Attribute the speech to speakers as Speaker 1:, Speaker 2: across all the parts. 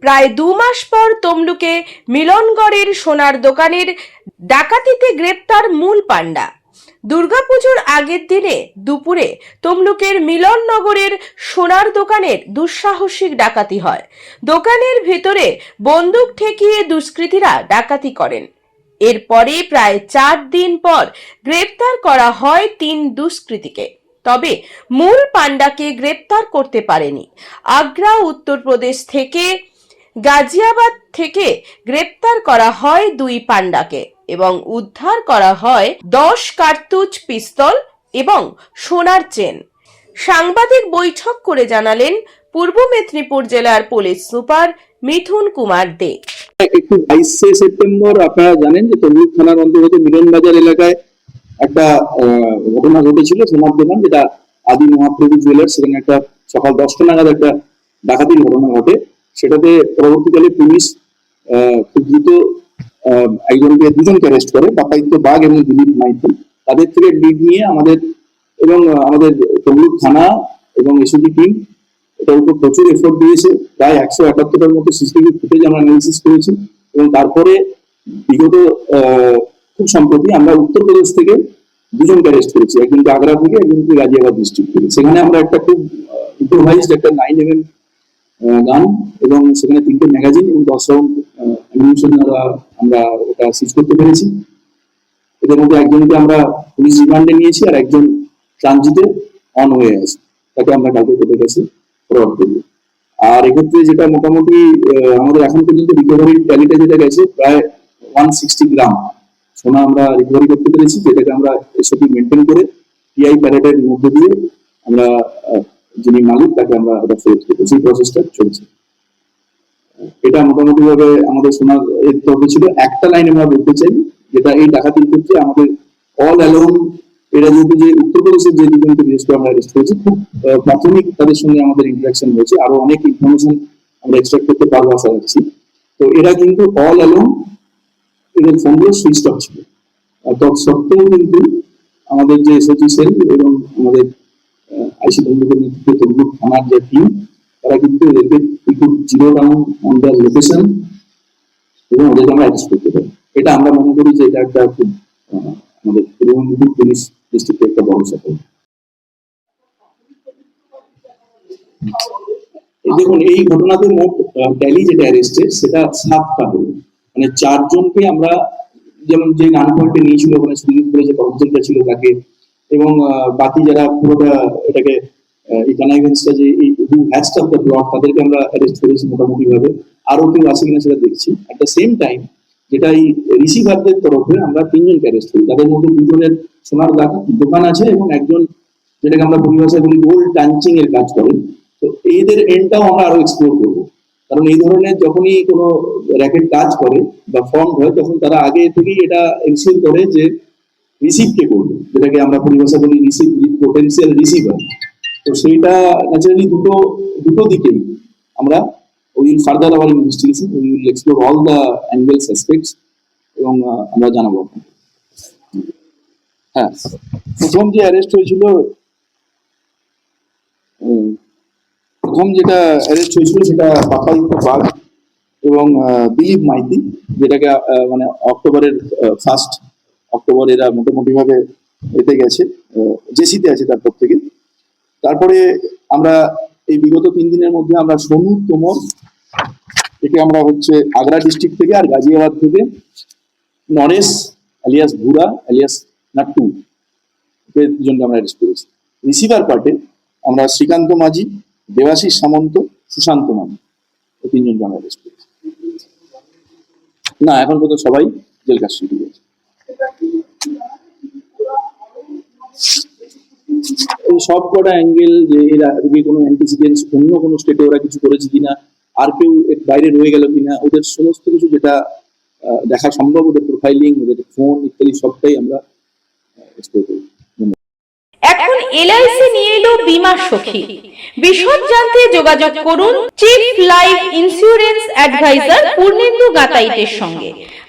Speaker 1: প্রায় দু মাস পর তমলুকে মিলনগড়ের সোনার দোকানের ডাকাতিতে গ্রেপ্তার মূল পাণ্ডা। দুর্গাপুজোর আগের দিনে দুপুরে তমলুকের মিলননগরের সোনার দোকানের দুঃসাহসিক ডাকাতি হয়। দোকানের ভেতরে বন্দুক ঠেকিয়ে দুষ্কৃতীরা ডাকাতি করেন। এরপরে প্রায় চার দিন পর গ্রেপ্তার করা হয় তিন দুষ্কৃতীকে। তবে মূল পাণ্ডাকে গ্রেপ্তার করতে পারেনি। আগ্রা, উত্তরপ্রদেশ থেকে গাজিয়াবাদ থেকে গ্রেপ্তার করা হয় দুই পাণ্ডাকে এবং উদ্ধার করা হয় দশ কার্তুজ পিস্তল এবং সোনার চেন। সাংবাদিক বৈঠক করে জানালেন পূর্ব মেদিনীপুর জেলার পুলিশ সুপার মিথুন কুমার দে।
Speaker 2: একটু বাইশে সেপ্টেম্বর আপনারা জানেন যে তমলুক থানার অন্তর্গত মিলনবাজার এলাকায় একটা ঘটনা ঘটেছিল সোনার দোকান যেটা আদি মহাপ্রভু জুয়েলার্স, সেখানে একটা সকাল দশটা নাগাদ একটা ডাকাতির ঘটনা ঘটে। সেটাতে পরবর্তীকালে পুলিশ খুব দ্রুত একজনকে, দুজনকে অ্যারেস্ট করে। বাপাইত্য বাঘ এবং দিলীপ মাইতি। তাদের থেকে লিড নিয়ে আমাদের এবং আমাদের তমলুক থানা এবং এসওজি টিম এটার উপর প্রচুর এফোর্ট দিয়েছে। প্রায় একশো একাত্তরের মতো সিসিটিভি ফুটেজ আমরা অ্যানালিসিস করেছি এবং তারপরে বিগত খুব সম্প্রতি আমরা উত্তরপ্রদেশ থেকে দুজনকে অ্যারেস্ট করেছি। একজনকে আগ্রা থেকে, একজনকে গাজিয়াবাদ ডিস্ট্রিক্ট থেকে। সেখানে আমরা একটা খুব ইম্প্রোভাইজড একটা নাইন এম গান এবং সেখানে তিনটে ম্যাগাজিন এবং দশ রাউন্ড অ্যামিউনিশন আমরা আমরা ওটা সিজ করতে পেরেছি। এদের মধ্যে একজনকে আমরা পুলিশ রিমান্ডে নিয়েছি আর একজন ট্রানজিটে অন হয়ে আছে। তাকে আমরা কালকে কোর্টের কাছে ফরওয়ার্ড করব। আর এক্ষেত্রে যেটা মোটামুটি আমাদের এখন পর্যন্ত রিকভারির ট্যালিটা যেটা গেছে প্রায় ওয়ান সিক্সটি গ্রাম সোনা আমরা রিকভারি করতে পেরেছি, যেটাকে আমরা এসবই মেনটেন করে টিআই প্যারেডের মধ্যে দিয়ে আমরা যিনি মালিক, তাকে আমরা এটা ফেরত করব সেই প্রসেসটা চলছে। এটা মোটামুটি ভাবে আমাদের এর তরফে ছিল। একটা লাইন আমরা বলতে চাই, যেটা এই ডাকাতির ক্ষেত্রে আমাদের অল অ্যালোন এরা যেহেতু যে উত্তরপ্রদেশের যে দুজনকে বিশেষ করে আমরা অ্যারেস্ট করেছি, খুব প্রাথমিক তাদের সঙ্গে আমাদের ইন্টারাকশন হয়েছে আরও অনেক ইনফরমেশন আমরা এক্সট্রাক্ট করতে পারব আশা রাখছি। তো এরা কিন্তু অল অ্যালোন এদের ফোনগুলো সুইচ অফ ছিল। তৎসত্ত্বেও কিন্তু আমাদের যে এসওজি সেল এবং আমাদের থানার যে তারা কিন্তু zero down on the location এবং ওদেরকে আমরা অ্যারেস্ট করতে পারি এটা আমরা মনে করি যে এটা একটা খুব আমাদের পূর্ব মেদিনীপুর পুলিশ ডিস্ট্রিক্টে একটা বড় সফল দেখুন এই ঘটনাতে মোট ট্যালি যেটা অ্যারেস্টেড সেটা সাতটা হলো মানে চারজনকে আমরা যেমন যে নান পয়েন্টে নিয়েছিল ওখানে সুযোগ করে যে কর্মচারীরা ছিল তাকে এবং বাকি যারা পুরোটা এটাকে এই যে এই হু অফ দ্য প্লট তাদেরকে আমরা অ্যারেস্ট করেছি মোটামুটি ভাবে আরও কেউ আছে কিনা সেটা দেখছি। অ্যাট দ্য সেম টাইম যেটা এই রিসিভারদের তরফে আমরা তিনজনকে অ্যারেস্ট করি। তাদের মধ্যে দুজনের সোনার দোকান আছে এবং একজন যেটাকে আমরা পরিভাষায় বলি গোল্ড টাঞ্চিং এর কাজ করেন তো এদের এন্ডটাও আমরা আরও এক্সপ্লোর করব। কারণ এই ধরনের যখনই কোনো র্যাকেট কাজ করে বা ফর্ম হয়, তখন তারা আগে থেকেই এটা এনশিওর করে যে রিসিভ কে করবে? যেটাকে আমরা পরিভাষা বলি রিসিভ পোটেন্সিয়াল রিসিভার তো সেইটা ন্যাচারালি দুটো দুটো দিকেই আমরা will further our investigation will explore all the angles aspects এবং আমরা জানাব আপনাকে। হ্যাঁ। প্রথম যে অ্যারেস্ট হয়েছিল প্রথম যেটা অ্যারেস্ট হয়েছিল সেটা পাপাইত্য বাগ এবং দিলীপ মাইতি, যেটাকে মানে অক্টোবরের ফার্স্ট অক্টোবর এরা মোটামুটি ভাবে এতে গেছে জেসিতে আছে তারপর থেকে। তারপরে আমরা এই বিগত তিন দিনের মধ্যে আমরা সোনু, তোমর, একে আমরা হচ্ছে আগ্রা ডিস্ট্রিক্ট থেকে আর গাজিয়াবাদ থেকে নরেশ আলিয়াস ভুরা আলিয়াস নাট্টু দুজনকে আমরা অ্যারেস্ট করেছি। রিসিভার পার্টে আমরা শ্রীকান্ত মাঝি, দেবাশিস সামন্ত, সুশান্ত মাঝি তিনজনকে আমরা অ্যারেস্ট করেছি। না, এখন পর্যন্ত সবাই জেল কাস্টডি আছে। এই সব কটা অ্যাঙ্গেল যে এরা আগে কোনো অ্যান্টিসিডেন্স অন্য কোনো স্টেটে ওরা কিছু করেছে কিনা, আর কেউ বাইরে রয়ে গেল কিনা, ওদের সমস্ত কিছু যেটা দেখা সম্ভব, ওদের প্রোফাইলিং ওদের ফোন ইত্যাদি সবটাই আমরা এক্সপ্লোর করি।
Speaker 1: এখন এলআইসি নিয়ে এলো বীমা সখী। বিশদ জানতে যোগাযোগ করুন chief life insurance advisor Purnendu গাতাইতের সঙ্গে।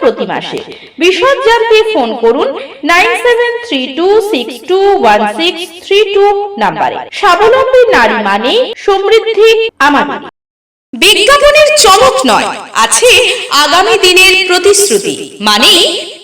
Speaker 1: প্রতি মাসে। বিশদ জানতে ফোন করুন nine seven three two six two one six three two নাম্বারে। স্বাবলম্বী নারী মানে সমৃদ্ধি আমাদের।
Speaker 3: বিজ্ঞাপনের চমক নয়, আছে আগামী দিনের প্রতিশ্রুতি মানে